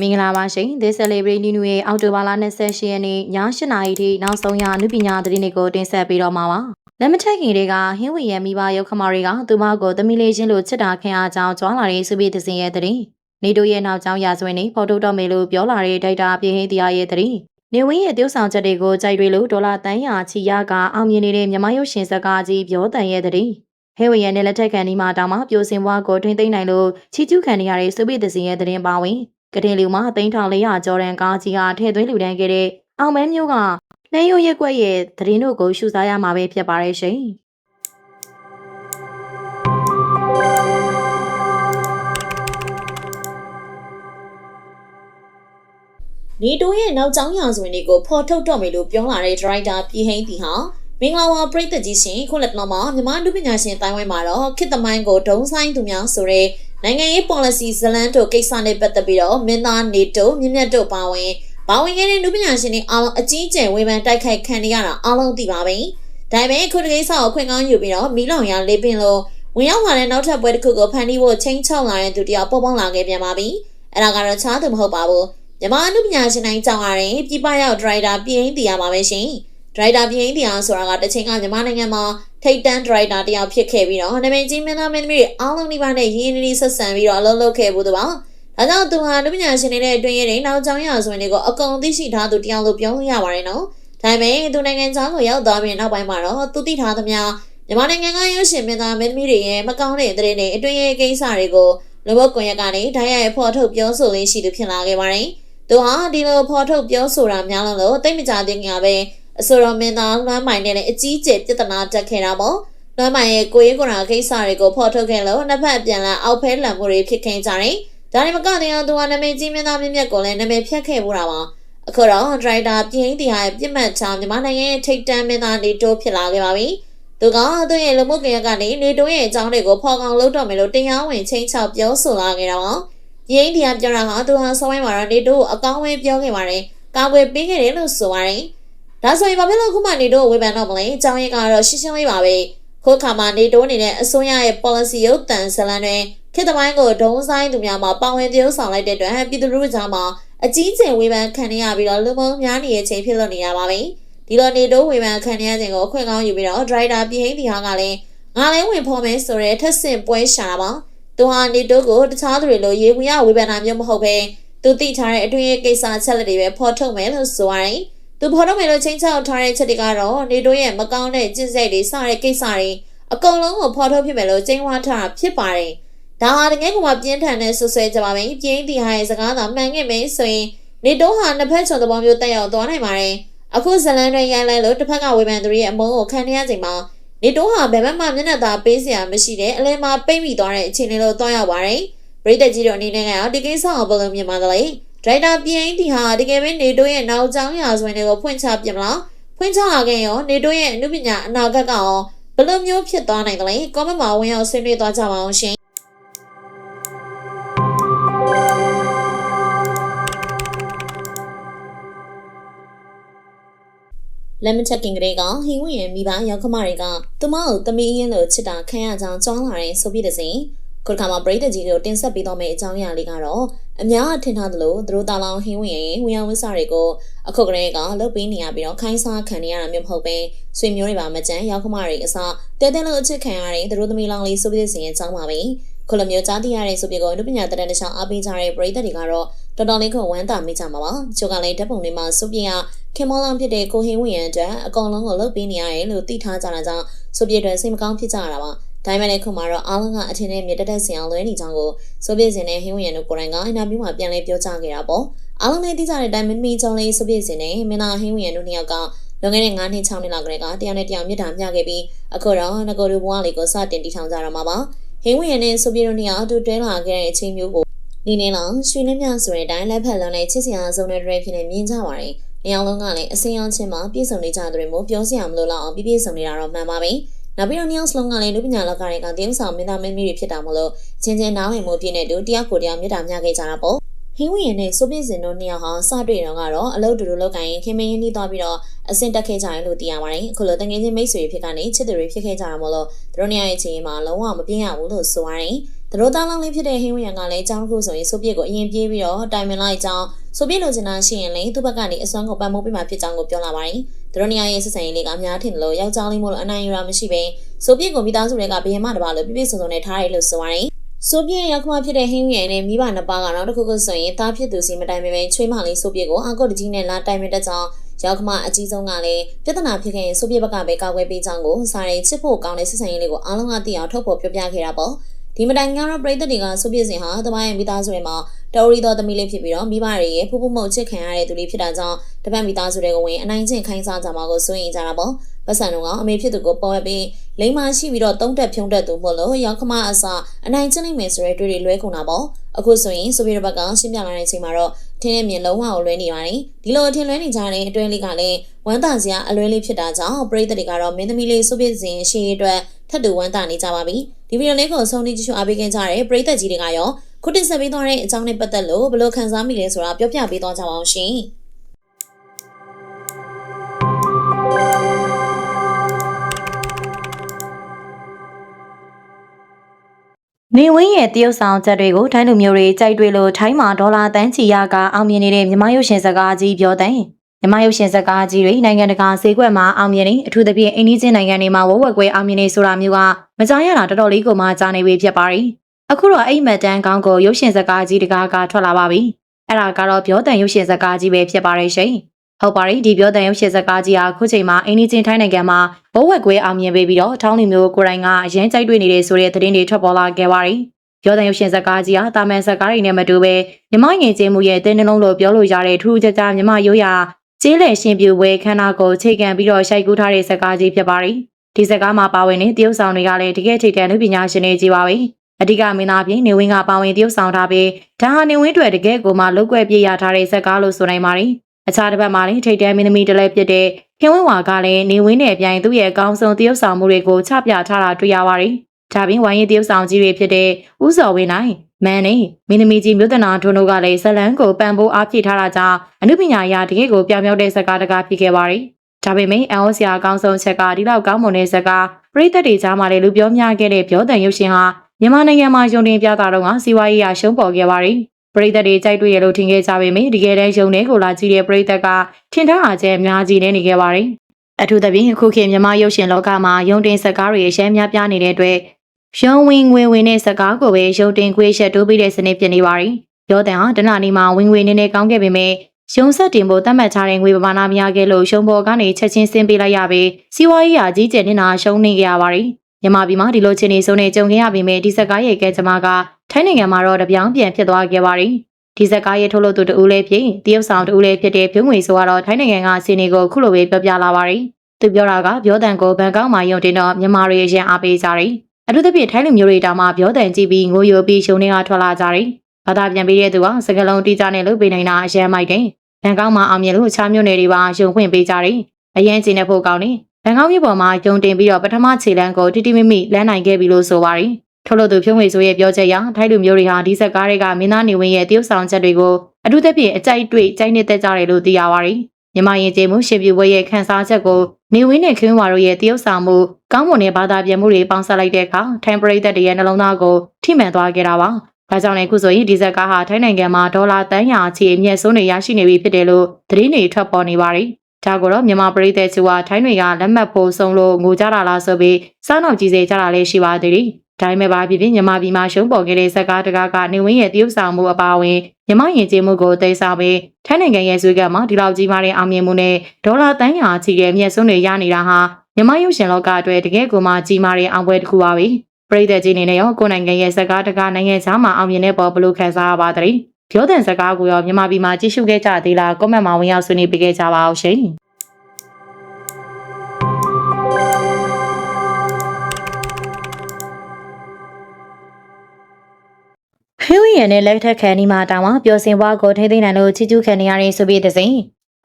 မင်္ဂလာပါရှင် This Celebrity News ရဲ့အောက်တိုဘာလ28ရက်နေ့ည8:00နာရီထိနောက်ဆုံးရအနုပညာသတင်းတွေကိုတင်ဆက်ပေးတော့မှာပါ။လက်မထက်ခင်တွေကဟင်းဝီရဲ့မိဘရုပ်ခမာတွေကသူမကိုသမီးလေးချင်းလိုချစ်တာခင်အားကြောင်းကြွားလာတဲ့စုပြီးသစဉ်ရဲ့သတင်း။နေတို့ရဲ့နောက်ကျောင်းရာဇဝင်တွေဖော်ထုတ်တော့မယ်လို့ပြောလာတဲ့ဒိုက်တာပြင်းဟင်းတရားရဲ့သတင်း။နေဝင်းရဲ့ tiêu ဆောင်ချက်တွေကိုကြိုက်တွေလို့ဒေါ်လာတန်းရာချီရကအောင်မြင်နေတဲ့မြမရုပ်ရှင်ဇာတ်ကားကြီးပြောတန်ရဲ့သတင်း။ဟဲဝီရဲ့နဲ့လက်ထက်ခံဒီမှာတောင်မှပြိုစင်ဘွားကိုထွင်းသိမ့်နိုင်လို့ချီကျူးခံနေရတဲ့စုပြီးသစဉ်ရဲ့သတင်းပါဝင်။ ကတင်လူမှာ3400ကျော်ရန်ကားကြီးကထည့်သွင်းလူတန်းခဲ့တဲ့အောင်မဲမျိုးကနှဲရုံရက်ွက်ရဲ့သတင်းတို့ကိုရှုစားရမှာပဲဖြစ်ပါရဲ့ရှင်နေတိုးရဲ့နောက်ကျောင်းရာဇဝင်တွေကိုဖော်ထုတ်တော့မယ်လို့ပြောလာတဲ့ဒရိုက်တာပြည်ဟိန်းတီဟာမင်္ဂလာပါပရိသတ်ကြီးရှင်ခုလက်တော့မှာမြန်မာလူပညာရှင်တိုင်းဝိုင်းမှာတော့ခေတ်သမိုင်းကိုဒုံဆိုင်သူများဆိုတဲ့ နိုင်ငံရေး policy ဇလန်းတို့ကိစ္စနဲ့ပတ်သက်ပြီးတော့မင်းသားနေတိုမြင့်မြတ်တို့ပါဝင်ပါဝင်ခဲ့တဲ့လူပညာရှင်တွေအားလုံးအကြီးအကျယ်ဝေဖန်တိုက်ခိုက်ခံနေရတာအားလုံးသိပါပြီ။ဒါပေမဲ့ခုဒီကိစ္စကိုခွင့်ကောင်းယူပြီးတော့မီလောင်ရလေးပင်လို့ဝင်ရောက်လာတဲ့နောက်ထပ်ပွဲတစ်ခုကိုဖန်တီးဖို့ချိန်ချောက်လာတဲ့သူတယောက်ပေါ်ပေါက်လာခဲ့ပြန်ပါပြီ။အဲ့ဒါကတော့ချားသူမဟုတ်ပါဘူး။မြန်မာလူပညာရှင်တိုင်းကြောင်းရတဲ့ပြပရောက်ဒရိုက်တာပြင်းတရားပါပဲရှင်။ဒရိုက်တာပြင်းတရားဆိုတာကတချိန်ကမြန်မာနိုင်ငံမှာ ထိတ်တန်းဒရိုက်တာတယောက်ဖြစ်ခဲ့ပြီးတော့နာမည်ကြီးမင်းသားမင်းသမီးတွေအားလုံးဒီပါနဲ့ရင်းနှီးဆက်ဆံပြီးတော့အလုပ်လုပ်ခဲ့ဘူးတပါ။ဒါကြောင့်သူဟာလူပညာရှင်တွေနဲ့အတွင်းရတဲ့နောက်ကျောင်းရဆိုရင်တွေကိုအကုန်သိရှိထားသူတယောက်လို့ပြောလို့ရပါတယ်နော်။ဒါပေမဲ့သူနိုင်ငံခြားကိုရောက်သွားပြီးနောက်ပိုင်းမှာတော့သူသိထားသမျှမြန်မာနိုင်ငံကရုပ်ရှင်မင်းသားမင်းသမီးတွေရဲ့မကောင်းတဲ့သတင်းတွေအတွင်းရဲ့ကိစ္စတွေကိုလူဘကွန်ရက်ကနေဓာတ်ရိုက်ဖော်ထုတ်ပြောဆိုလေးရှိသူဖြစ်လာခဲ့ပါတယ်။သူဟာဒီလိုဖော်ထုတ်ပြောဆိုတာများလို့တိတ်မကြသေးခင်ကပဲ အဆိုတော်မင်းသားလွမ်းမိုင်နဲ့လည်းအကြီးကျယ်ပြဿနာတက်ခဲ့တာပေါ့လွမ်းမိုင်ရဲ့ကိုရေးကွန်ရာကိစ္စတွေကိုဖော်ထုတ်ခဲ့လို့နှစ်ဖက်ပြန်လာအောက်ဖဲလံမှုတွေဖြစ်ခဲ့ကြတယ်ဒါနဲ့မကတဲ့အောင်သူကနာမည်ကြီးမင်းသားမြင့်မြတ်ကိုလည်းနာမည်ဖြတ်ခဲ့မှုတာပါအခုတော့ဒရိုက်တာပြင်းတီဟာပြစ်မှတ်ချမြန်မာနိုင်ငံရဲ့ထိတ်တန်းမင်းသားနေတိုးဖြစ်လာခဲ့ပါပြီသူကသူ့ရဲ့လူမှုကွန်ရက်ကနေနေတိုးရဲ့အကြောင်းတွေကိုဖော်ကောင်လုပ်တော့မယ်လို့တရားဝင်ချင်းချောက်ပြောဆိုလာခဲ့တာပါရင်းတီဟာပြောတာဟာသူဟာဆောင်းဝိုင်းမှာနေတိုးကိုအကောင်းဝဲပြောခဲ့ပါတယ်ကာကွယ်ပေးခဲ့တယ်လို့ဆိုပါတယ် ဒါဆိုရင်ဘာဖြစ်လို့ခုမှနေတိုးကိုဝေဖန်တော့မလဲအကြောင်းရင်းကတော့ရှင်းရှင်းလေးပါပဲခုခါမှာနေတိုးနေတဲ့အစိုးရရဲ့ policy ရုပ်တံဇလန်တွေခေတ်သမိုင်းကိုဒုံဆိုင်သူများမှာပါဝင်ပြုဆောင်လိုက်တဲ့အတွက်ပြည်သူလူထုကြားမှာအကြီးကျယ်ဝေဖန်ခံရပြီးတော့လူမုံများနေတဲ့အချိန်ဖြစ်လို့နေရပါပြီဒီလိုနေတိုးဝေဖန်ခံရခြင်းကိုအခွင့်ကောင်းယူပြီးတော့ဒရိုက်တာပြည်ဟိန်းတီဟာကလည်းငါလည်းဝင်ဖော်မယ်ဆိုတဲ့ထက်ဆင့်ပွဲရှာတာပါသူဟာနေတိုးကိုတခြားသူတွေလိုရေဝင်ရဝေဖန်တာမျိုးမဟုတ်ဘဲသူသိထားတဲ့အတွင်းရဲ့ကိစ္စချက်လက်တွေပဲဖော်ထုတ်မယ်လို့ဆိုရတယ် သူဖော်ထုတ်မယ်လို့ချင်းချောက်ထားတဲ့ချက်တွေကတော့နေတိုးရဲ့မကောင်းတဲ့ကျင့်စိတ်တွေစတဲ့ကိစ္စတွေအကုန်လုံးကိုဖော်ထုတ်ဖြစ်မယ်လို့ကျင်းဝါထားတာဖြစ်ပါတယ်။ဒါဟာတကယ်ကမှပြင်းထန်တဲ့ဆွဆွဲကြပါမယ်။ပြင်းတီဟာရဲ့စကားသာမှန်ခဲ့မယ်ဆိုရင်နေတိုးဟာနှစ်ဖက်ချုံသဘောမျိုးတက်ရောက်သွားနိုင်ပါတယ်။အခုဇလန်တွေရိုင်းလိုက်လို့တစ်ဖက်ကဝေဖန်သူရဲ့အမုန်းကိုခံရချိန်မှာနေတိုးဟာဘယ်မှမျက်နှာသာပေးစရာမရှိတဲ့အလဲမှာပိတ်မိသွားတဲ့အခြေအနေလို့သွားရောက်ပါတယ်။ပရိသတ်ကြီးတို့အနေနဲ့ကဒီကိစ္စကိုဘယ်လိုမြင်ပါသလဲ။ ဒရိုက်တာပြင်းတီဟာတကယ်ပဲနေတိုးရဲ့နောက်ကျောင်းရာဇဝင်တွေကိုဖွင့်ချပြမလား။ဖွင့်ချလာခဲ့ရောနေတိုးရဲ့အမှုပညာအနာဂတ်ကရောဘယ်လိုမျိုးဖြစ်သွားနိုင်သလဲကောမန့်မှာဝင်ရောက်ဆွေးနွေးသွားကြပါအောင်ရှင်လက်မချက်ကင်ကလေးကဟင်းဝင်ရဲ့မိဘရောက်ခမတွေကသူမကိုတမီးရင်းလို့ချစ်တာခံရကြောင်းကြောင်းလာတဲ့ဆိုပြီးတဲ့စဉ်ခုတစ်ခါမှာပရိသတ်ကြီးတို့တင်ဆက်ပေးတော့မယ့်အကြောင်းအရာလေးကတော့ အများအထင်ထားသလိုသူတို့တာလောင်ဟင်းဝင်ရဲ့ဝင်ရောက်ဝစ်စာတွေကိုအခုကလေးကလုတ်ပေးနေရပြီးတော့ခိုင်းစားခံနေရတာမျိုးမဟုတ်ပဲဆွေမျိုးတွေပါမကြမ်းရောက်ခမတွေအစားတဲတဲလို့အချစ်ခံရတဲ့သူတို့သမီးလောင်လေးဆိုပြီးတဲ့စဉ်ရဲ့အကြောင်းပါပဲခုလိုမျိုးကြားသိရတဲ့ဆိုပြီးကိုလူပညာတရတခြားအားပေးကြတဲ့ပရိသတ်တွေကတော့တော်တော်လေးကိုဝမ်းသာမိကြမှာပါ။ချိုကလည်းဓာတ်ပုံတွေမှာဆိုပြကခင်မောလောင်ဖြစ်တဲ့ကိုဟင်းဝင်ရန်အတွက်အကောင်လုံးကိုလှုပ်ပေးနေရတယ်လို့သိထားကြတာကြောင့်ဆိုပြတွေစိတ်မကောင်းဖြစ်ကြရတာပါ။ ဒါပေမဲ့လည်းခုမှတော့အားလုံးကအထင်နဲ့မြတ်တက်တက်ဆင်အောင်လွဲနေကြောင်းကိုဆိုပြစင်နဲ့ဟင်းဝင်ရတို့ကိုယ်တိုင်ကအင်တာဗျူးမှာပြန်လဲပြောကြားခဲ့တာပေါ့အားလုံးလည်းသိကြတဲ့အတိုင်းမင်းမီချောင်းလေးဆိုပြစင်နဲ့မင်းသားဟင်းဝင်ရတို့နှစ်ယောက်ကလွန်ခဲ့တဲ့9နှစ်6နှစ်လောက်ကတည်းကတရားနဲ့တရားမြတ်တာမျှခဲ့ပြီးအခုတော့ငကိုတို့ဘွားလေးကိုစတင်တည်ထောင်ကြရမှာပါဟင်းဝင်ရနဲ့ဆိုပြတို့နှစ်ယောက်အတူတွဲလာခဲ့တဲ့အချိန်မျိုးကိုဒီနေ့လောက်ရွှေနှင်းမြဆိုတဲ့အတိုင်းလက်ဖက်လုံးနဲ့ချစ်စရာဆုံးတဲ့ drive ဖြစ်နေမြင်ကြပါတယ်။နေအောင်လုံးကလည်းအစင်းအောင်ချင်းမှာပြည့်စုံနေကြတဲ့မျိုးပြောစရာမလိုတော့အောင်ပြည့်ပြည့်စုံနေတာတော့မှန်ပါပဲ။ နောက်ပြီးတော့နှစ်ယောက်စလုံးကလည်းလူပညာလောကတွေကတင်းဆောင်မင်းသားမင်းမီတွေဖြစ်တာမို့လို့ချင်းချင်းနားဝင်မှုပြည့်နေတူတယောက်ကိုတယောက်မြတ်တာမျှခဲ့ကြတာပေါ့ဟင်းဝင်းရနဲ့ဆိုပြင်းစင်တို့နှစ်ယောက်ဟာစတွေ့တော့ကတော့အလုပ်တူတူလုပ်ကိုင်းခင်မင်းရင်းနှီးသွားပြီးတော့အဆင့်တက်ခဲ့ကြတယ်လို့သိရပါတယ်။အခုလိုတငယ်ချင်းမိတ်ဆွေဖြစ်ကနေချစ်သူတွေဖြစ်ခဲ့ကြတာမို့လို့သူတို့နှစ်ယောက်ရဲ့ချင်းမှာလုံးဝမပြင်းရဘူးလို့ဆိုရတယ်။သူတို့သားလောင်းလေးဖြစ်တဲ့ဟင်းဝင်းရကလည်းအကြောင်းတစ်ခုဆိုရင်ဆိုပြစ်ကိုအရင်ပြေးပြီးတော့တိုင်ပင်လိုက်ကြောင်းဆိုပြစ်လိုချင်တာရှိရင်လည်းသူ့ဘက်ကနေအစွမ်းကိုပတ်မိုးပေးမှဖြစ်ကြောင်းကိုပြောလာပါတယ်။ သူတို့နှစ်ယောက်ရဲ့ဆက်ဆံရေးလေးကအများထင်တယ်လို့ယောက်ျားလေးမို့လို့အနိုင်ရတာမရှိဘဲဆိုပြစ်ကိုမိသားစုတွေကဘယင်မတပါလို့ပြပြစုံစုံနဲ့ထားရတယ်လို့ဆိုရတယ်။ဆိုပြည့်ရောက်ခမဖြစ်တဲ့ဟင်းဝရနဲ့မိဘနှစ်ပါးကတော့တခုခုဆိုရင်တားဖြစ်သူစီမတိုင်ပင်ပဲချွေးမလေးဆိုပြည့်ကိုအာကော့တကြီးနဲ့လာတိုင်ပင်တဲ့ကြောင်းရောက်ခမအကြီးဆုံးကလည်းပြဿနာဖြစ်ခဲ့ရင်ဆိုပြည့်ဘက်ကပဲကာကွယ်ပေးကြောင်းကိုစားရင်ချစ်ဖို့ကောင်းတဲ့ဆက်ဆံရေးလေးကိုအားလုံးကသိအောင်ထုတ်ဖော်ပြောပြခဲ့တာပေါ့ ဒီမတိုင်ကတော့ပြည်သက်တွေကဆိုပြည့်စင်ဟာတမန်ရဲ့မိသားစုတွေမှာတော်ရီတော်သမီးလေးဖြစ်ပြီးတော့မိဘတွေရဲ့ဖူးဖူးမုတ်ချစ်ခံရတဲ့သူလေးဖြစ်တာကြောင့်တပတ်မိသားစုတွေကဝင်အနိုင်ကျင့်ခိုင်းစားကြမှာကိုစိုးရင်ကြတာပေါ့ပတ်စံတော့ကအမေဖြစ်သူကိုပေါ်ရပြီးလိမ္မာရှိပြီးတော့တုံးတက်ဖြုံးတက်သူမို့လို့ရောက်ခမအစအနိုင်ကျင့်နိုင်မယ်ဆိုတဲ့တွေ့တွေလွဲကုန်တာပေါ့အခုဆိုရင်ဆိုဗီယက်ဘက်ကရှင်းပြလာတဲ့အချိန်မှာတော့ထင်းနဲ့မြင်လုံးဝကိုလွဲနေပါတယ်ဒီလိုအထင်လွဲနေကြတဲ့အတွင်းလေးကလည်းဝမ်းသာစရာအလွဲလေးဖြစ်တာကြောင့်ပရိသတ်တွေကတော့မင်းသမီးလေးဆိုဗီယက်စင်ရှေ့အတွက် ထပ်တူဝမ်းသာနေကြပါပြီဒီဗီဒီယိုလေးကိုဆုံးဖြတ်ကြည့်ရှုအားပေးခင်ကြတဲ့ပရိသတ်ကြီးတွေကရောခုတင်ဆက်ပေးသွားတဲ့အကြောင်းနဲ့ပတ်သက်လို့ဘယ်လိုခံစားမိလဲဆိုတာပြောပြပေးသွားကြပါအောင်ရှင်နေဝင်းရဲ့တရုတ်ဆောင်ချက်တွေကိုထိုင်းလူမျိုးတွေကြိုက်တွေ့လို့ထိုင်းမှာဒေါ်လာတန်းချီရကအောင်မြင်နေတဲ့မြမရုပ်ရှင်စကားကြီးပြောတဲ့ မြမရုပ်ရှင်စကားကြီးတွေနိုင်ငံတကာဈေးကွက်မှာအောင်မြင်နေအထူးသဖြင့်အိန္ဒိချင်းနိုင်ငံတွေမှာဝက်ဝက်ကွဲအောင်မြင်နေဆိုတာမျိုးကမကြားရတာတော်တော်လေးကိုမှကြားနေပြီဖြစ်ပါရီအခုတော့အိမ်မက်တန်းကောင်းကိုရုပ်ရှင်စကားကြီးတကားကထွက်လာပါပြီအဲ့ဒါကတော့ပြောတဲ့ရုပ်ရှင်စကားကြီးပဲဖြစ်ပါရဲ့ရှင်ဟုတ်ပါရီဒီပြောတဲ့ရုပ်ရှင်စကားကြီးဟာခုချိန်မှာအိန္ဒိချင်းထိုင်းနိုင်ငံမှာဘဝက်ကွဲအောင်မြင်ပေးပြီးတော့ထောင်းလူမျိုးကိုယ်တိုင်ကအရင်ကြိုက်တွေ့နေတဲ့ဆိုတဲ့သတင်းတွေထွက်ပေါ်လာခဲ့ပါရီပြောတဲ့ရုပ်ရှင်ဇာတ်ကားကြီးဟာတာမန်ဇာတ်ကားတွေနဲ့မတူပဲမြမငယ်ချင်းမှုရဲ့တင်းနှလုံးလို့ပြောလို့ရတဲ့ထူးခြားခြားမြမရိုးရာ ကျေးလက်ရှင်ပြပွဲခန္ဓာကိုယ်ချိန်ခံပြီးတော့ရှိုက်ကူးထားတဲ့ဇာတ်ကားကြီးဖြစ်ပါတယ်။ဒီဇာတ်ကားမှာပါဝင်တဲ့တရုတ်ဆောင်တွေကလည်းတကယ်ထိတဲ့လူပညာရှင်တွေကြီးပါပဲ။အဓိကမင်းသားပြင်နေဝင်းကပါဝင်တရုတ်ဆောင်ထားပြီးဒါဟာနေဝင်းတွေတကယ်ကိုမှလုတ်ကွက်ပြရထားတဲ့ဇာတ်ကားလို့ဆိုနိုင်ပါတယ်။အခြားတစ်ပတ်မှာလည်းထိတ်တဲမင်းသမီးတလဲဖြစ်တဲ့ခင်ဝင်းဝါကလည်းနေဝင်းနဲ့အပြိုင်သူ့ရဲ့အကောင်းဆုံးတရုတ်ဆောင်မှုတွေကိုချပြထားတာတွေ့ရပါတယ်။ဒါပြင်ဝိုင်းရင်တရုတ်ဆောင်ကြီးတွေဖြစ်တဲ့ဥစော်ဝင်းနိုင် မန်နေမင်းသမီးကြီးမြို့တနာထွန်းတို့ကလည်းဇလန်းကိုပံ့ပိုးအားဖြည့်ထားတာကြောင့်အမှုပညာရာတကယ်ကိုပြောင်ပြောက်တဲ့ဇာတ်ကားတကားဖြစ်ခဲ့ပါတယ်။ဒါပေမဲ့အန်အိုစရာအကောင်းဆုံးချက်ကဒီလောက်ကောင်းမွန်တဲ့ဇာတ်ကားပရိသတ်တွေကြားမှာလည်းလူပြောများခဲ့တဲ့ပြောတဲ့ရုပ်ရှင်ဟာမြန်မာနိုင်ငံမှာယုံတင်ပြတာတော့ကစီးပွားရေးအရှုံးပေါ်ခဲ့ပါတယ်။ပရိသတ်တွေကြိုက်တွေ့ရလို့ထင်ခဲ့ကြပေမဲ့တကယ်တမ်းယုံတဲ့ကိုလာကြည့်တဲ့ပရိသတ်ကထင်ထားအားကျအများကြီးနေခဲ့ပါတယ်။အထူးသဖြင့်အခုခေတ်မြန်မာရုပ်ရှင်လောကမှာယုံတင်ဇာတ်ကားတွေအရှမ်းများပြားနေတဲ့အတွက် ရုံဝင်ငွေဝင်တဲ့စကားကိုပဲရုံတင်ခွေးချက်တိုးပြီးတဲ့စနစ်ဖြစ်နေပါပြီ။ရောတန်ဟာတနအနီမှာဝင်ငွေနေနေကောင်းခဲ့ပေမဲ့ရုံဆက်တင်ဖို့တတ်မှတ်ထားတဲ့ငွေပမာဏများခဲ့လို့ရှုံပေါ်ကနေချက်ချင်းဆင်းပေးလိုက်ရပြီးစီးပွားရေးအကြီးကျယ်နေတာရှုံးနေကြရပါပြီ။မြန်မာပြည်မှာဒီလိုချင်းနေစုံနေကြုံခဲ့ရပေမဲ့ဒီစကားရဲ့ကဲကြမ္မာကထိုင်းနိုင်ငံမှာတော့တပြောင်းပြန်ဖြစ်သွားခဲ့ပါပြီ။ဒီစကားရဲ့ထုတ်လို့သူတူလေးဖြစ်တရုတ်ဆောင်တူလေးဖြစ်တဲ့ပြုံးငွေဆိုတော့ထိုင်းနိုင်ငံကစီနေကိုခုလိုပဲပြောပြလာပါပြီ။သူပြောတာကပြောတန်ကိုဘန်ကောက်မှာယုံတင်တော့မြန်မာတွေအရင်အားပေးကြတယ်။ အထူးသဖြင့်ထိုင်းလူမျိုးတွေတောင်မှပြောတန်ကြည့်ပြီးငိုယိုပြီးရှုံနေတာထွက်လာကြတယ်။ဘာသာပြန်ပေးတဲ့သူကစကလုံးတိကျနဲ့လုပ်ပေးနိုင်တာအရန်မိုက်တယ်။ဘန်ကောက်မှာအောင်မြင်လို့အခြားမြို့နယ်တွေပါယုံခွင့်ပေးကြတယ်။အရင်ကျင်းတဲ့ဖို့ကောင်းတယ်။ဘန်ကောက်မြို့ပေါ်မှာယုံတင်ပြီးတော့ပထမခြေလမ်းကိုတိတိမိမိလမ်းနိုင်ခဲ့ပြီလို့ဆိုပါတယ်။ထို့လို့သူဖြုံးဝေဆိုရဲ့ပြောချက်အရထိုင်းလူမျိုးတွေဟာဒီဇက်ကားတွေကမင်းသားနေဝင်းရဲ့တရုတ်ဆောင်ချက်တွေကိုအထူးသဖြင့်အကြိုက်တွေ့ကြိုက်နေတဲ့ကြတယ်လို့သိရပါတယ်။မြန်မာရင်ကျေးမှုရှင်ပြပွဲရဲ့ခန်းစားချက်ကို နေဝင်းနဲ့ခင်းဝါတို့ရဲ့တရုတ်ဆောင်မှုကောင်းမွန်တဲ့ဘာသာပြန်မှုတွေပေါင်းစပ်လိုက်တဲ့အခါထိုင်းပရိသတ်တွေရဲ့နှလုံးသားကိုထိမှန်သွားခဲ့တာပါ။ဒါကြောင့်လည်းအခုဆိုရင်ဒီဇက်ကားဟာထိုင်းနိုင်ငံမှာဒေါ်လာတန်းရာချီအမြတ်ဆုံးတွေရရှိနေပြီဖြစ်တယ်လို့သတင်းတွေထွက်ပေါ်နေပါတယ်။ဒါကိုတော့မြန်မာပရိသတ်ချူဟာထိုင်းတွေကလက်မှတ်ဖို့ဆုံးလို့ငိုကြတာလားဆိုပြီးစောင်းအောင်ကြည့်စေကြတာလည်းရှိပါသေးတယ်။ဒါပေမဲ့ဘာဖြစ်ဖြစ်မြန်မာပြည်မှာရှုံးပေါ်ခဲ့တဲ့ဇက်ကားတကားကနေဝင်းရဲ့တရုတ်ဆောင်မှုအပါအဝင် မြန်မာယဉ်ကျေးမှုကိုသိစားပြီးထိုင်းနိုင်ငံရဲ့ဇွေကမှာဒီလောက်ကြီးမားတဲ့အောင်မြင်မှုနဲ့ဒေါ်လာတန်းရာချီတဲ့အမြတ်ဆုံးတွေရနေတာဟာမြန်မာရုပ်ရှင်လောကအတွက်တကယ်ကိုမှကြီးမားတဲ့အောင်ပွဲတစ်ခုပါပဲ။ပြည်သက်ကြီးနေနဲ့ရောကိုယ်နိုင်ငံရဲ့ဇက်ကားတကားနိုင်ငံခြားမှာအောင်မြင်တဲ့ပေါ်ဘယ်လိုခံစားရပါသလဲ။ပြောတဲ့ဇက်ကားကိုရောမြန်မာပြည်မှာကြည့်ရှုခဲ့ကြသေးလားကွန်မန့်မှာဝင်ရောက်ဆွေးနွေးပေးခဲ့ကြပါအောင်ရှင်။ ဟင်းဝီရနဲ့လက်ထက်ခံဒီမှာတောင်မှပျော်စင်ဘွားကိုထိမ့်သိမ့်နိုင်လို့ချီကျူးခံနေရတဲ့ဆိုပြီးတဲ့စဉ်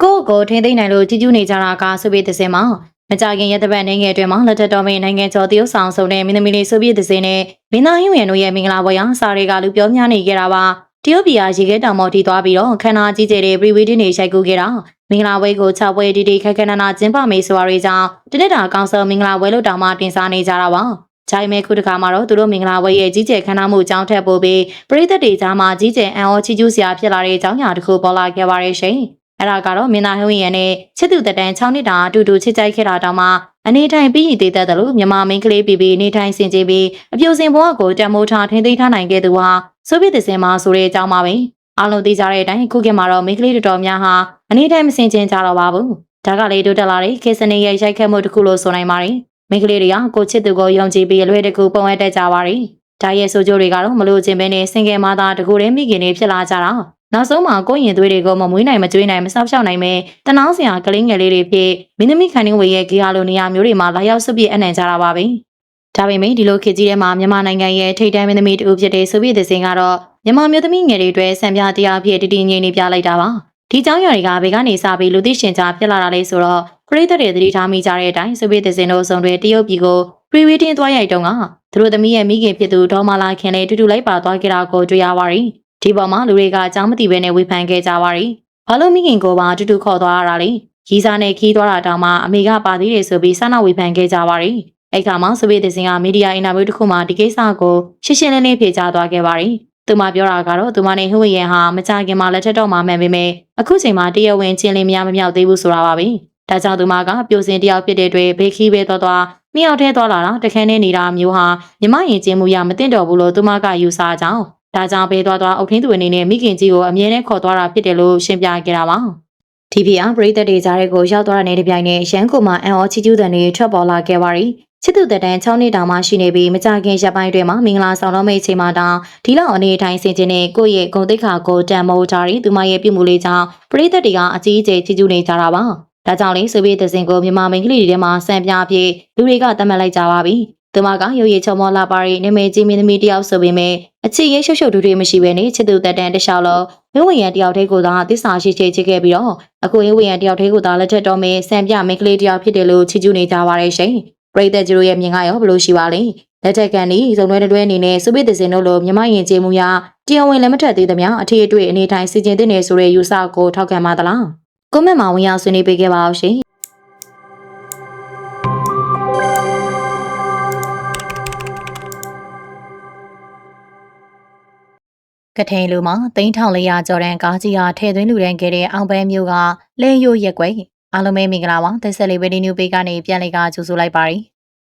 ကိုယ့်ကိုထိမ့်သိမ့်နိုင်လို့ချီကျူးနေကြတာကဆိုပြီးတဲ့စဉ်မှာမကြခင်ရက်တပတ်နိုင်ငံအတွင်းမှာလက်ထက်တော်မင်းနိုင်ငံကျော်တရုတ်ဆောင်ဆုံတဲ့မင်းသမီးလေးဆိုပြီးတဲ့စဉ်နဲ့မင်းသားဟင်းဝီရတို့ရဲ့မင်္ဂလာပွဲရစာတွေကလူပြောများနေကြတာပါတရုတ်ပြည်ကရေခဲတောင်ပေါ်ထိသွားပြီးတော့ခန္ဓာကြီးကျယ်တဲ့ pre-wedding တွေရိုက်ကူးခဲ့တာမင်္ဂလာပွဲကို6ပွဲတီတီခက်ခက်နနာကျင်းပမေးဆိုတာတွေကြောင့်တနစ်တာကောင်ဆယ်မင်္ဂလာပွဲလို့တောင်မှတင်စားနေကြတာပါ။ ဂျိုင်မဲခုတခါမှာတော့သူတို့မင်္ဂလာပွဲရဲ့ကြီးကျယ်ခမ်းနားမှုအကြောင်းထက်ပိုပြီးပရိသတ်တွေကြားမှာကြီးကျယ်အံ့ဩချီးကျူးစရာဖြစ်လာတဲ့အကြောင်းအရာတစ်ခုပေါ်လာခဲ့ပါရဲ့ရှင်။အဲ့ဒါကတော့မင်းသားဟွင့်ရန်နဲ့ချစ်သူတက်တန်း6နှစ်တာအတူတူချစ်ကြိုက်ခဲ့တာတောင်မှအနေထိုင်ပြီးရည်သေးတတ်တယ်လို့မြန်မာမင်းကလေးပြီးပြီးအနေထိုင်ဆင်ခြင်ပြီးအပြိုစင်ဘဝကိုတံမိုးထားထင်းသိမ်းထားနိုင်ခဲ့သူဟာဆိုဗီယက်တစ်စင်မှာဆိုတဲ့အကြောင်းပါပဲ။အားလုံးသိကြတဲ့အတိုင်းခုခေတ်မှာတော့မင်းကလေးတော်တော်များဟာအနေထိုင်မဆင်ခြင်ကြတော့ပါဘူး။ဒါကလေးတို့တက်လာတဲ့ခေတ်စနေရဲ့ရိုက်ခတ်မှုတစ်ခုလို့ဆိုနိုင်ပါတယ်။ မိန်းကလေးတွေကကိုချစ်သူကိုယုံကြည်ပြီးအလွယ်တကူပုံရတက်ကြပါရီ။ဒါရဲ့ဆိုကြတွေကတော့မလို့ခြင်းပဲနဲ့စင်ကယ်မသားတကူတည်းမိခင်တွေဖြစ်လာကြတာ။နောက်ဆုံးမှာကိုယ့်ရင်သွေးတွေကိုမမွေးနိုင်မကြွေးနိုင်မဆောက်ရှောက်နိုင်ပဲတနောင်းစရာကလေးငယ်လေးတွေဖြစ်မင်းသမီးခန္ဒီဝေရဲ့ဂီဟာလိုနေရာမျိုးတွေမှာလာရောက်စွပ်ပြည့်အနှံကြတာပါပဲ။ဒါပေမဲ့ဒီလိုခေတ်ကြီးထဲမှာမြန်မာနိုင်ငံရဲ့ထိပ်တန်းမင်းသမီးတူဖြစ်တဲ့ဆိုဗီယက်တစ်စင်ကတော့မြန်မာမျိုးသမီးငယ်တွေအတွက်စံပြတရားဖြစ်တည်တည်ငြိမ်နေပြလိုက်တာပါ။ဒီเจ้าရတွေကဘယ်ကနေစပြီးလူသိရှင်ကြားဖြစ်လာတာလဲဆိုတော့ ပရိသတ်တွေသတိထားမိကြတဲ့အတိုင်းဆိုဗီယက်တစ်စင်တို့ဆောင်တွေတရုတ်ပြည်ကို pre-wedding သွားရိုက်တုန်းကသူတို့သမီးရဲ့မိခင်ဖြစ်သူဒေါ်မာလာခင်လည်းတူတူလိုက်ပါသွားကြတာကိုတွေ့ရပါရီဒီပေါ်မှာလူတွေကအကြောင်းမသိဘဲနဲ့ဝေဖန်ခဲ့ကြပါရီဘာလို့မိခင်ကိုပါတူတူခေါ်သွားရတာလဲရီစာနဲ့ခီးသွားတာတောင်မှအမေကပါသေးတယ်ဆိုပြီးဆန္ဒဝေဖန်ခဲ့ကြပါရီအဲ့ခါမှာဆိုဗီယက်တစ်စင်ကမီဒီယာအင်တာဗျူးတစ်ခုမှာဒီကိစ္စကိုရှင်းရှင်းလင်းလင်းဖြေကြားသွားခဲ့ပါရီသူမပြောတာကတော့သူမနဲ့ဟိုဝေယံဟာမကြခင်မှာလက်ထက်တော့မှမှန်ပေမဲ့အခုချိန်မှာတရဝင်းချင်းလင်းမရမမြောက်သေးဘူးဆိုတာပါပဲ ဒါကြောင့်သူမကပြိုစင်တယောက်ဖြစ်တဲ့အတွက်ဘေခီးပဲသွားသွားမြောက်ထဲသွားလာတာတခန်းနဲ့နေတာမျိုးဟာမြမရင်ကျင်းမှုရမတင်တော်ဘူးလို့သူမကယူဆကြောင်းဒါကြောင့်ဘေးသွားသွားအုတ်ထင်းသူအနေနဲ့မိခင်ကြီးကိုအမြဲတမ်းခေါ်သွားတာဖြစ်တယ်လို့ရှင်းပြခဲ့တာပါဒီပြအားပရိသတ်တွေကြားတဲ့ကိုရောက်သွားတဲ့နေတပြိုင်နဲ့ရန်ကုန်မှာအန်အောချီကျူးတဲ့နေထွက်ပေါ်လာခဲ့ပါရီချစ်သူတတန်း6နှစ်တောင်မှရှိနေပြီးမကြခင်ရက်ပိုင်းတွေမှာမင်္ဂလာဆောင်တော်မိတ်ချိန်မှာတောင်ဒီလောက်အနေထိုင်ဆင်ခြင်းနဲ့ကိုယ့်ရဲ့ဂုဏ်သိက္ခာကိုတန်မိုးထားပြီးသူမရဲ့ပြုမှုလေးကြောင့်ပရိသတ်တွေကအကြီးအကျယ်ချီးကျူးနေကြတာပါ ဒါကြောင့်လေဆိုဗီယက်တစ်စင်ကိုမြန်မာမိန်းကလေးတွေထဲမှာစံပြပြလူတွေကတတ်မှတ်လိုက်ကြပါပြီသူမကရုပ်ရည်ချုံမောလာပါရီနာမည်ကြီးမင်းသမီးတယောက်ဆိုပေမဲ့အချစ်ရေးရှုပ်ရှုပ်တူတွေမရှိဘဲနဲ့ချစ်သူတက်တန်တခြားလို့မင်းဝင်ရန်တယောက်တည်းကိုသာသစ္စာရှိချေချစ်ခဲ့ပြီးတော့အခုရေးဝင်ရန်တယောက်တည်းကိုသာလက်ထက်တော်မယ်စံပြမိန်းကလေးတယောက်ဖြစ်တယ်လို့ချီးကျူးနေကြပါရဲ့ရှင်ပရိသတ်ကြီးတို့ရဲ့မြင်ကရောဘယ်လိုရှိပါလဲလက်ထက်ကန်ဒီစုံတွဲတွဲအနေနဲ့စုပိသစင်တို့လိုမြမရင်ကျေမှုရတရားဝင်လက်မထက်သေးသမျှအထည်အတွေ့အနေထိုင်စီကျင်တဲ့နေဆိုတဲ့ယူဆကိုထောက်ခံပါသလား ကွန်မန့်မှာဝင်ရောက်ဆွေးနွေးပေးခဲ့ပါအောင်ရှင် ကထိန်လူမှာ3400ကျော်တန်းကားကြီးဟာထဲသွင်းလူတန်းခဲ့တဲ့အောင်ပန်းမျိုးကလဲရိုးရက်ွယ်အားလုံးပဲမင်္ဂလာပါသက်ဆက်လေးဝေဒီနျူပေကနေပြန်လည်ကကြိုဆိုလိုက်ပါရီ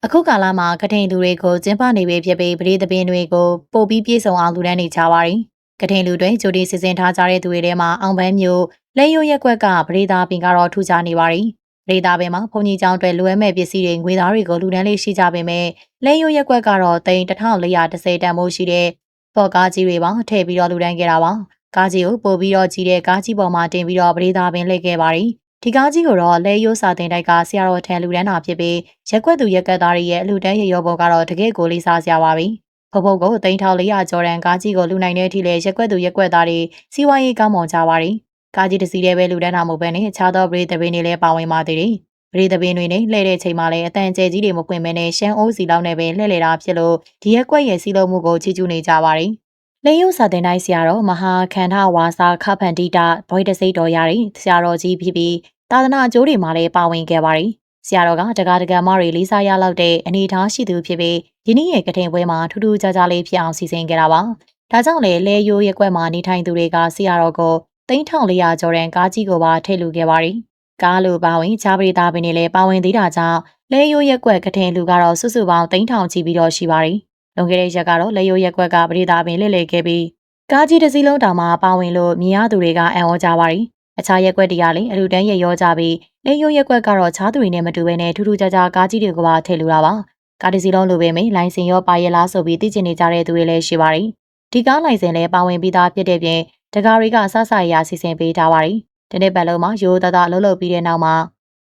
အခုကာလမှာကထိန်လူတွေကိုကျင်းပနေပြီဖြစ်ပြီးပရိသပင်းတွေကိုပို့ပြီးပြေဆုံးအောင်လူတန်းနေကြပါရီကထိန်လူတွေဂျိုဒီစီစဉ်ထားကြတဲ့သူတွေထဲမှာအောင်ပန်းမျိုး လဲရိုးရက်ွက်ကပရိသာပင်ကတော့ထူကြနေပါရီပရိသာပင်မှာဘုံကြီးကျောင်းအတွက်လိုအပ်မဲ့ပစ္စည်းတွေငွေသားတွေကိုလူတန်းလေးရှိကြပေမဲ့လဲရိုးရက်ွက်ကတော့တိန်1430တန်မိုးရှိတဲ့ပေါ်ကားကြီးတွေပါထည့်ပြီးတော့လူတန်းခဲ့တာပါကားကြီးကိုပို့ပြီးတော့ကြီးတဲ့ကားကြီးပေါ်မှာတင်ပြီးတော့ပရိသာပင်လှည့်ခဲ့ပါရီဒီကားကြီးကိုတော့လဲရိုးစာတင်တိုက်ကဆရာတော်ထံလူတန်းတာဖြစ်ပြီးရက်ွက်သူရက်ကက်သားတွေရဲ့အလူတန်းရရောပေါ်ကတော့တကယ့်ကိုလေးစားစရာပါပဲဖုတ်ဖုတ်ကိုတိန်ထောင်400ကျော်တန်ကားကြီးကိုလူနိုင်တဲ့အထိလဲရက်ွက်သူရက်ွက်သားတွေစီးပွားရေးကောင်းမွန်ကြပါရီ ကားကြီးတစ်စီးတည်းပဲလူတန်းတာမဟုတ်ဘဲနဲ့အခြားသောပရိသတ်ပင်တွေလည်းပါဝင်ပါသေးတယ်ပရိသပင်းတွေနဲ့လှည့်တဲ့ချိန်မှာလည်းအတန်ကျဲကြီးတွေမပွင့်မဲနဲ့ရှမ်းအိုးစီလောက်နဲ့ပဲလှည့်လေတာဖြစ်လို့ဒီရက်ကွက်ရဲ့စီးလုံးမှုကိုချီးကျူးနေကြပါတယ်။လေယုစာတင်တိုင်းဆရာတော်မဟာခန္ဓာဝါစာခဖန်တိတာဘွိတစိတ်တော်ရတဲ့ဆရာတော်ကြီးဖြစ်ပြီးသာသနာအကျိုးတွေမှာလည်းပါဝင်ခဲ့ပါတယ်။ဆရာတော်ကတကားတကမတွေလေးစားရလောက်တဲ့အနေအထားရှိသူဖြစ်ပြီးယင်းရဲ့ကထင်ပွဲမှာထူးထူးခြားခြားလေးဖြစ်အောင်စီစဉ်ခဲ့တာပါ။ဒါကြောင့်လေလေယိုရက်ကွက်မှာနေထိုင်သူတွေကဆရာတော်ကို 3400ကျော်တန်ကားကြီးကိုပါထိတ်လူခဲ့ပါတယ်။ကားလိုပါဝင်ချားပရိသားပင်တွေလည်းပါဝင်သေးတာကြောင့်လဲရိုးရက်ကွက်ကထင်လူကတော့စုစုပေါင်း3000ချီပြီးတော့ရှိပါတယ်။လွန်ခဲ့တဲ့ရက်ကတော့လဲရိုးရက်ကွက်ကပရိသားပင်လှည့်လည်ခဲ့ပြီးကားကြီးတစ်စီးလုံးတောင်မှပါဝင်လို့မြင်ရသူတွေကအံ့ဩကြပါတယ်။အခြားရက်ကွက်တွေကလည်းအလူတန်းရရောကြပြီးလဲရိုးရက်ကွက်ကတော့ချားသူတွေနဲ့မတူဘဲနဲ့ထူးထူးခြားခြားကားကြီးတွေကပါထည့်လူတာပါ။ကားတစ်စီးလုံးလိုပဲမိလိုင်စင်ရောပါရလားဆိုပြီးသိချင်နေကြတဲ့သူတွေလည်းရှိပါတယ်။ဒီကားလိုင်စင်လည်းပါဝင်ပြီးသားဖြစ်တဲ့ပြင် တကားတွေကစဆရရာစီစဉ်ပေးထားပါတယ်။ဒီနေ့ပတ်လုံးမှာရိုးသားသားလှုပ်လှုပ်ပြီးတဲ့နောက်မှာ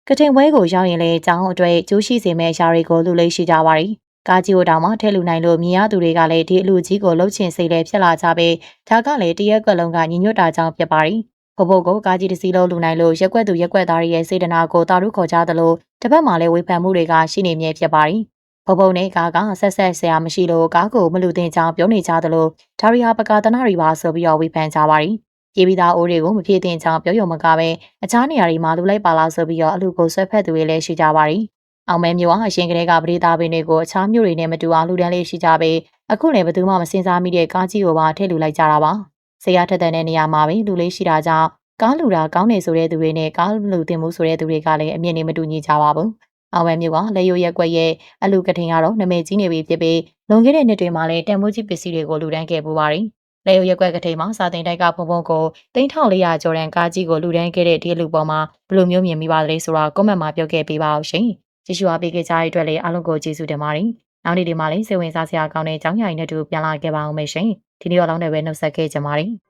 ကထိန်ပွဲကိုရောက်ရင်လည်းအကြောင်းအတွက်ကျိုးရှိစေမယ့်အရာတွေကိုလူလေးရှိကြပါတယ်။ကားကြီးကိုတောင်မှထဲလူနိုင်လို့မြင်ရသူတွေကလည်းဒီအလူကြီးကိုလှုပ်ချင်စိတ်လည်းဖြစ်လာကြပြီးဒါကလည်းတရက်ကွက်လုံးကညီညွတ်တာကြောင့်ဖြစ်ပါတယ်။ဘုဘုတ်ကိုကားကြီးတစ်စီးလုံးလူနိုင်လို့ရက်ွက်သူရက်ွက်သားရဲ့စေတနာကိုတာရုခေါ်ကြသလိုတစ်ဖက်မှာလည်းဝေဖန်မှုတွေကရှိနေမြဲဖြစ်ပါတယ်။ ဘုံနဲ့ကားကဆက်ဆက်ဆရာမရှိလို့ကားကိုမလူတင်ချောင်းပြောနေကြသလိုဒါရီဟာပကာတနာရီပါဆိုပြီးတော့ဝေဖန်ကြပါရီပြေးပြီးသားအိုးတွေကိုမဖြည့်တင်ချောင်းပြောရုံမကပဲအခြားနေရာတွေမှာလူလိုက်ပါလာဆိုပြီးတော့အလူကိုဆွဲဖက်သူတွေလည်းရှိကြပါရီအောင်မဲမျိုးဟာအရှင်ကလေးကပရိသတ်ပင်တွေကိုအခြားမျိုးတွေနဲ့မတူအောင်လူတန်းလေးရှိကြပေအခုလည်းဘယ်သူမှမစင်စားမိတဲ့ကားကြီးကိုပါထည့်လူလိုက်ကြတာပါဆရာထက်တဲ့နေရာမှာပဲလူလေးရှိတာကြောင့်ကားလူတာကောင်းနေဆိုတဲ့သူတွေနဲ့ကားလူတင်မှုဆိုတဲ့သူတွေကလည်းအမြင်တွေမတူညီကြပါဘူး အောင်မဲမျိုးကလက်ရွရက်ကွက်ရဲ့အလူကထင်ကတော့နမဲကြီးနေပြီဖြစ်ပြီးလွန်ခဲ့တဲ့နှစ်တွေမှာလည်းတန်မိုးကြီးပစ္စည်းတွေကိုလူတန်းခဲ့ပူပါတယ်လေယုရက်ကွက်ကထိန်မှာစာတင်တိုက်ကဖုံဖုံကို3400ကျော်တန်ကားကြီးကိုလူတန်းခဲ့တဲ့ဒီလူပေါ်မှာဘယ်လိုမျိုးမြင်မိပါသလဲဆိုတာကွန်မန့်မှာပြောခဲ့ပေးပါအောင်ရှင်။ကြည့်ရှုအားပေးခဲ့ကြတဲ့အတွက်လည်းအားလုံးကိုကျေးဇူးတင်ပါတယ်။နောက်နေ့ဒီမှာလည်းစိတ်ဝင်စားစရာကောင်းတဲ့အကြောင်းအရာတွေနဲ့တူပြန်လာခဲ့ပါအောင်မယ်ရှင်။ဒီနေ့တော့လောင်းနေပဲနှုတ်ဆက်ခဲ့ကြပါမယ်။